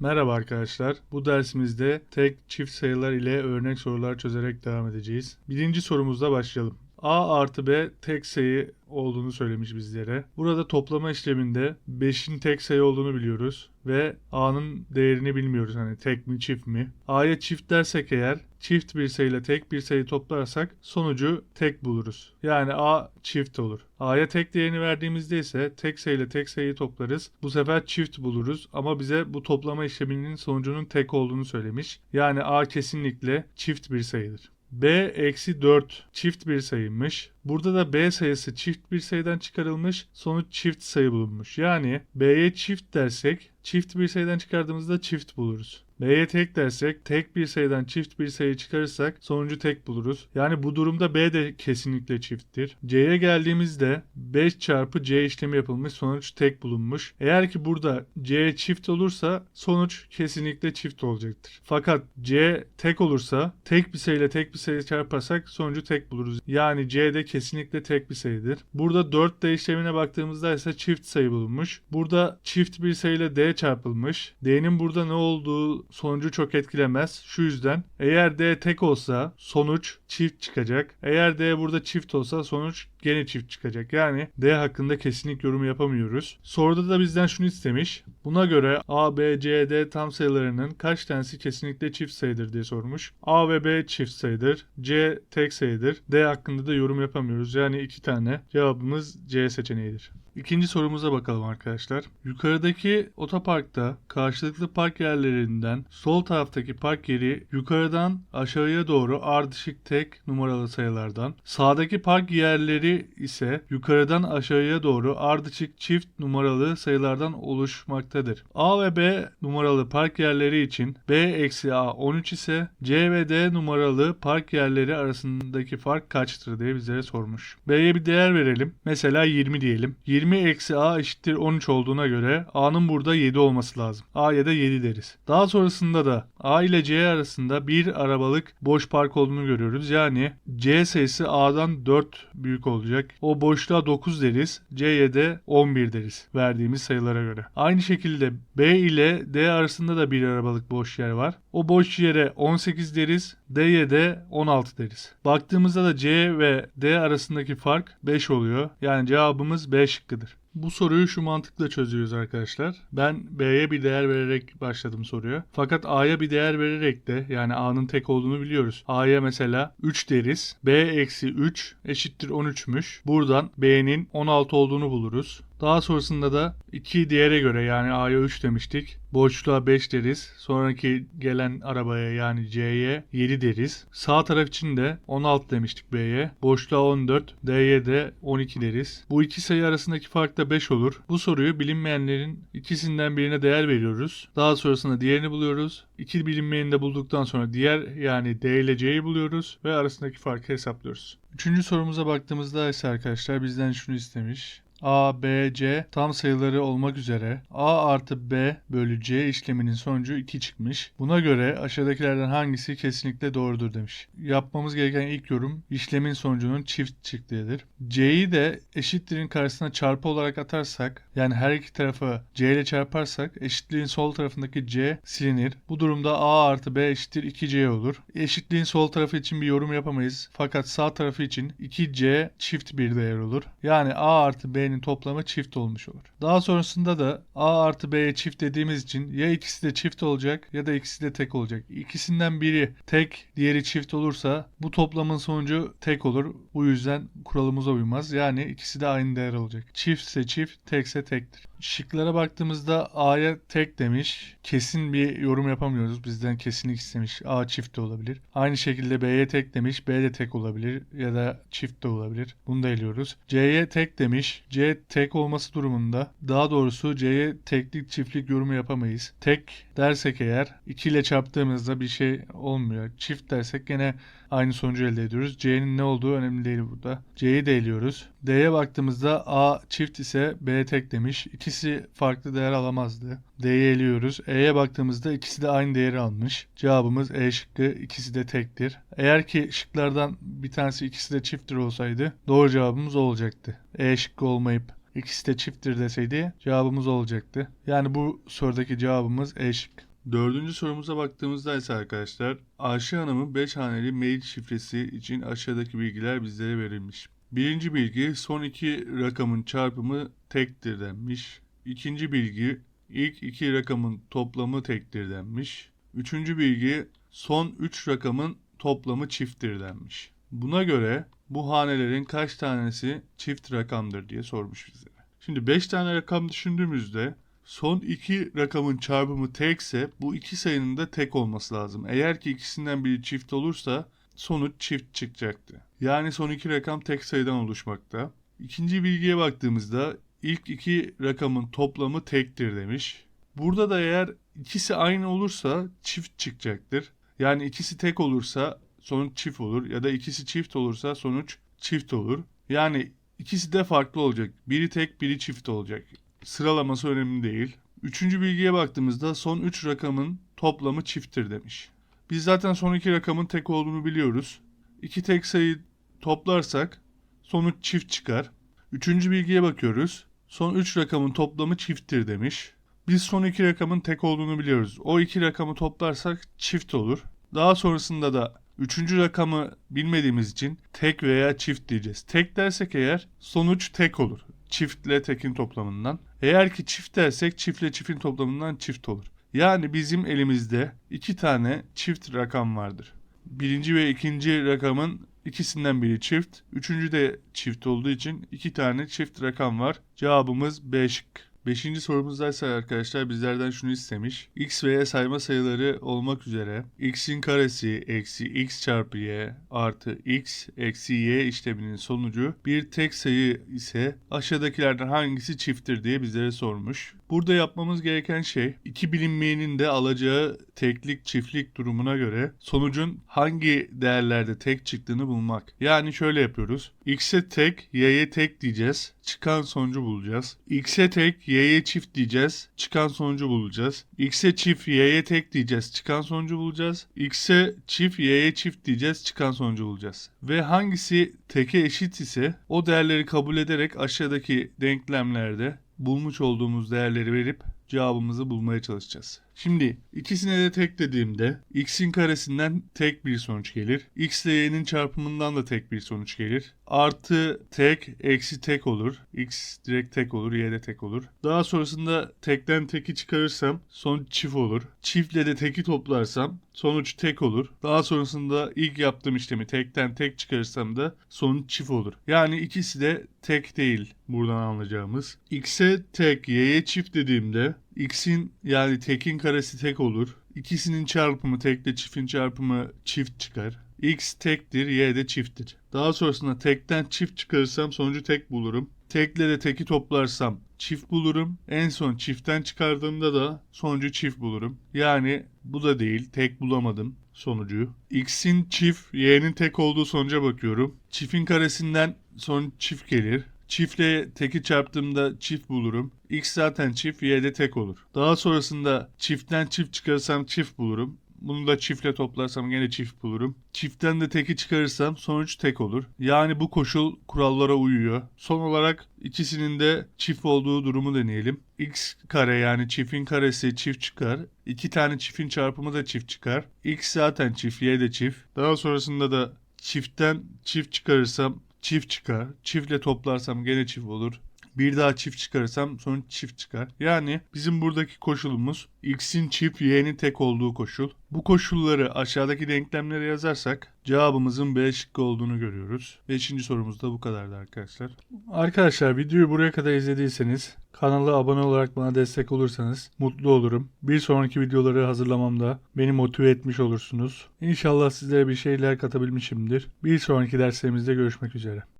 Merhaba arkadaşlar. Bu dersimizde tek çift sayılar ile örnek sorular çözerek devam edeceğiz. Birinci sorumuzla başlayalım. A artı B tek sayı olduğunu söylemiş bizlere. Burada toplama işleminde 5'in tek sayı olduğunu biliyoruz ve A'nın değerini bilmiyoruz hani tek mi çift mi. A'ya çift dersek eğer çift bir sayıyla tek bir sayı toplarsak sonucu tek buluruz. Yani A çift olur. A'ya tek değerini verdiğimizde ise tek sayıyla tek sayıyı toplarız. Bu sefer çift buluruz ama bize bu toplama işleminin sonucunun tek olduğunu söylemiş. Yani A kesinlikle çift bir sayıdır. B eksi 4 çift bir sayıymış. Burada da B sayısı çift bir sayıdan çıkarılmış. Sonuç çift sayı bulunmuş. Yani B'ye çift dersek çift bir sayıdan çıkardığımızda çift buluruz. B'ye tek dersek tek bir sayıdan çift bir sayı çıkarırsak sonucu tek buluruz. Yani bu durumda B de kesinlikle çifttir. C'ye geldiğimizde 5 çarpı C işlemi yapılmış sonuç tek bulunmuş. Eğer ki burada C çift olursa sonuç kesinlikle çift olacaktır. Fakat C tek olursa tek bir sayıyla tek bir sayı çarparsak sonucu tek buluruz. Yani C de kesinlikle tek bir sayıdır. Burada 4 D işlemine baktığımızda ise çift sayı bulunmuş. Burada çift bir sayıyla D çarpılmış. D'nin burada ne olduğu sonucu çok etkilemez. Şu yüzden eğer D tek olsa sonuç çift çıkacak. Eğer D burada çift olsa sonuç gene çift çıkacak. Yani D hakkında kesinlik yorum yapamıyoruz. Soruda da bizden şunu istemiş. Buna göre A, B, C, D tam sayılarının kaç tanesi kesinlikle çift sayıdır diye sormuş. A ve B çift sayıdır. C tek sayıdır. D hakkında da yorum yapamıyoruz. Yani iki tane. Cevabımız C seçeneğidir. İkinci sorumuza bakalım arkadaşlar. Yukarıdaki otoparkta karşılıklı park yerlerinden sol taraftaki park yeri yukarıdan aşağıya doğru ardışık tek numaralı sayılardan. Sağdaki park yerleri ise yukarıdan aşağıya doğru ardışık çift numaralı sayılardan oluşmaktadır. A ve B numaralı park yerleri için B eksi A 13 ise C ve D numaralı park yerleri arasındaki fark kaçtır diye bizlere sormuş. B'ye bir değer verelim. Mesela 20 diyelim. 20 eksi A eşittir 13 olduğuna göre A'nın burada 7 olması lazım. A'ya da 7 deriz. Daha sonrasında da A ile C arasında bir arabalık boş park olduğunu görüyoruz. Yani C sayısı A'dan 4 büyük olacak. O boşluğa 9 deriz. C'ye de 11 deriz verdiğimiz sayılara göre. Aynı şekilde B ile D arasında da bir arabalık boş yer var. O boş yere 18 deriz. D'ye de 16 deriz. Baktığımızda da C ve D arasındaki fark 5 oluyor. Yani cevabımız B şıkkıdır. Bu soruyu şu mantıkla çözüyoruz arkadaşlar. Ben B'ye bir değer vererek başladım soruya. Fakat A'ya bir değer vererek de yani A'nın tek olduğunu biliyoruz. A'ya mesela 3 deriz. B eksi 3 eşittir 13'müş. Buradan B'nin 16 olduğunu buluruz. Daha sonrasında da 2 diğere göre yani A'ya 3 demiştik. Boşluğa 5 deriz. Sonraki gelen arabaya yani C'ye 7 deriz. Sağ taraf için de 16 demiştik B'ye. Boşluğa 14, D'ye de 12 deriz. Bu iki sayı arasındaki fark da 5 olur. Bu soruyu bilinmeyenlerin ikisinden birine değer veriyoruz. Daha sonrasında diğerini buluyoruz. İki bilinmeyeni de bulduktan sonra diğer yani D ile C'yi buluyoruz ve arasındaki farkı hesaplıyoruz. Üçüncü sorumuza baktığımızda ise arkadaşlar bizden şunu istemiş. A, B, C tam sayıları olmak üzere A artı B bölü C işleminin sonucu 2 çıkmış. Buna göre aşağıdakilerden hangisi kesinlikle doğrudur demiş. Yapmamız gereken ilk yorum işlemin sonucunun çift çıktığıdır. C'yi de eşitliğin karşısına çarpı olarak atarsak yani her iki tarafı C ile çarparsak eşitliğin sol tarafındaki C silinir. Bu durumda A artı B eşittir 2C olur. Eşitliğin sol tarafı için bir yorum yapamayız. Fakat sağ tarafı için 2C çift bir değer olur. Yani A artı B'nin toplamı çift olmuş olur. Daha sonrasında da A artı B'ye çift dediğimiz için ya ikisi de çift olacak ya da ikisi de tek olacak. İkisinden biri tek, diğeri çift olursa bu toplamın sonucu tek olur. Bu yüzden kuralımıza uymaz. Yani ikisi de aynı değer olacak. Çiftse çift, tekse tektir. Şıklara baktığımızda A'ya tek demiş. Kesin bir yorum yapamıyoruz. Bizden kesinlik istemiş. A çift de olabilir. Aynı şekilde B'ye tek demiş. B de tek olabilir ya da çift de olabilir. Bunu da eliyoruz. C'ye tek demiş. C tek olması durumunda daha doğrusu C'ye teklik çiftlik yorumu yapamayız. Tek dersek eğer 2 ile çarptığımızda bir şey olmuyor. Çift dersek gene aynı sonucu elde ediyoruz. C'nin ne olduğu önemli değil burada. C'yi de eliyoruz. D'ye baktığımızda A çift ise B tek demiş. İkisi farklı değer alamazdı. D'yi eliyoruz. E'ye baktığımızda ikisi de aynı değeri almış. Cevabımız E şıkkı ikisi de tektir. Eğer ki şıklardan bir tanesi ikisi de çifttir olsaydı doğru cevabımız o olacaktı. E şıkkı olmayıp ikisi de çifttir deseydi cevabımız olacaktı. Yani bu sorudaki cevabımız E şık. Dördüncü sorumuza baktığımızda ise arkadaşlar Ayşe Hanım'ın 5 haneli mail şifresi için aşağıdaki bilgiler bizlere verilmiş. Birinci bilgi son iki rakamın çarpımı tektir denmiş. İkinci bilgi ilk iki rakamın toplamı tektir denmiş. Üçüncü bilgi son üç rakamın toplamı çifttir denmiş. Buna göre bu hanelerin kaç tanesi çift rakamdır diye sormuş bizlere. Şimdi 5 tane rakam düşündüğümüzde son iki rakamın çarpımı tekse bu iki sayının da tek olması lazım. Eğer ki ikisinden biri çift olursa sonuç çift çıkacaktı. Yani son iki rakam tek sayıdan oluşmakta. İkinci bilgiye baktığımızda ilk iki rakamın toplamı tektir demiş. Burada da eğer ikisi aynı olursa çift çıkacaktır. Yani ikisi tek olursa sonuç çift olur ya da ikisi çift olursa sonuç çift olur. Yani ikisi de farklı olacak. Biri tek, biri çift olacak. Sıralaması önemli değil. Üçüncü bilgiye baktığımızda son üç rakamın toplamı çifttir demiş. Biz zaten son iki rakamın tek olduğunu biliyoruz. İki tek sayı toplarsak sonuç çift çıkar. Üçüncü bilgiye bakıyoruz. Son üç rakamın toplamı çifttir demiş. Biz son iki rakamın tek olduğunu biliyoruz. O iki rakamı toplarsak çift olur. Daha sonrasında da üçüncü rakamı bilmediğimiz için tek veya çift diyeceğiz. Tek dersek eğer sonuç tek olur. Çiftle tekin toplamından. Eğer ki çift dersek çiftle çiftin toplamından çift olur. Yani bizim elimizde iki tane çift rakam vardır. Birinci ve ikinci rakamın ikisinden biri çift. Üçüncü de çift olduğu için iki tane çift rakam var. Cevabımız B şık. Beşinci sorumuzda ise arkadaşlar bizlerden şunu istemiş. X ve Y sayma sayıları olmak üzere x'in karesi eksi x çarpı y artı x eksi y işleminin sonucu bir tek sayı ise aşağıdakilerden hangisi çifttir diye bizlere sormuş. Burada yapmamız gereken şey iki bilinmeyenin de alacağı teklik çiftlik durumuna göre sonucun hangi değerlerde tek çıktığını bulmak. Yani şöyle yapıyoruz. X'e tek, Y'ye tek diyeceğiz. Çıkan sonucu bulacağız. X'e tek, Y'ye çift diyeceğiz. Çıkan sonucu bulacağız. X'e çift, Y'ye tek diyeceğiz. Çıkan sonucu bulacağız. X'e çift, Y'ye çift diyeceğiz. Çıkan sonucu bulacağız. Ve hangisi teke eşit ise o değerleri kabul ederek aşağıdaki denklemlerde bulmuş olduğumuz değerleri verip cevabımızı bulmaya çalışacağız. Şimdi ikisine de tek dediğimde x'in karesinden tek bir sonuç gelir. x ile y'nin çarpımından da tek bir sonuç gelir. Artı tek eksi tek olur. x direkt tek olur, y de tek olur. Daha sonrasında tekten teki çıkarırsam sonuç çift olur. Çiftle de teki toplarsam sonuç tek olur. Daha sonrasında ilk yaptığım işlemi tekten tek çıkarırsam da sonuç çift olur. Yani ikisi de tek değil buradan anlayacağımız. x'e tek, y'ye çift dediğimde x'in yani tekin karesi tek olur. İkisinin çarpımı tekle çiftin çarpımı çift çıkar. x tektir, y de çifttir. Daha sonrasında tekten çift çıkarırsam sonucu tek bulurum. Tekle de teki toplarsam çift bulurum. En son çiftten çıkardığımda da sonucu çift bulurum. Yani bu da değil, tek bulamadım sonucu. X'in çift, y'nin tek olduğu sonuca bakıyorum. Çiftin karesinden sonuç çift gelir. Çiftle teki çarptığımda çift bulurum. X zaten çift, Y de tek olur. Daha sonrasında çiftten çift çıkarırsam çift bulurum. Bunu da çiftle toplarsam gene çift bulurum. Çiftten de teki çıkarırsam sonuç tek olur. Yani bu koşul kurallara uyuyor. Son olarak ikisinin de çift olduğu durumu deneyelim. X kare yani çiftin karesi çift çıkar. İki tane çiftin çarpımı da çift çıkar. X zaten çift, Y de çift. Daha sonrasında da çiftten çift çıkarırsam çift çıkar. Çiftle toplarsam gene çift olur. Bir daha çift çıkarırsam sonuç çift çıkar. Yani bizim buradaki koşulumuz x'in çift y'nin tek olduğu koşul. Bu koşulları aşağıdaki denklemlere yazarsak cevabımızın B şıkkı olduğunu görüyoruz. Beşinci sorumuz da bu kadardı arkadaşlar. Arkadaşlar videoyu buraya kadar izlediyseniz kanala abone olarak bana destek olursanız mutlu olurum. Bir sonraki videoları hazırlamamda beni motive etmiş olursunuz. İnşallah sizlere bir şeyler katabilmişimdir. Bir sonraki derslerimizde görüşmek üzere.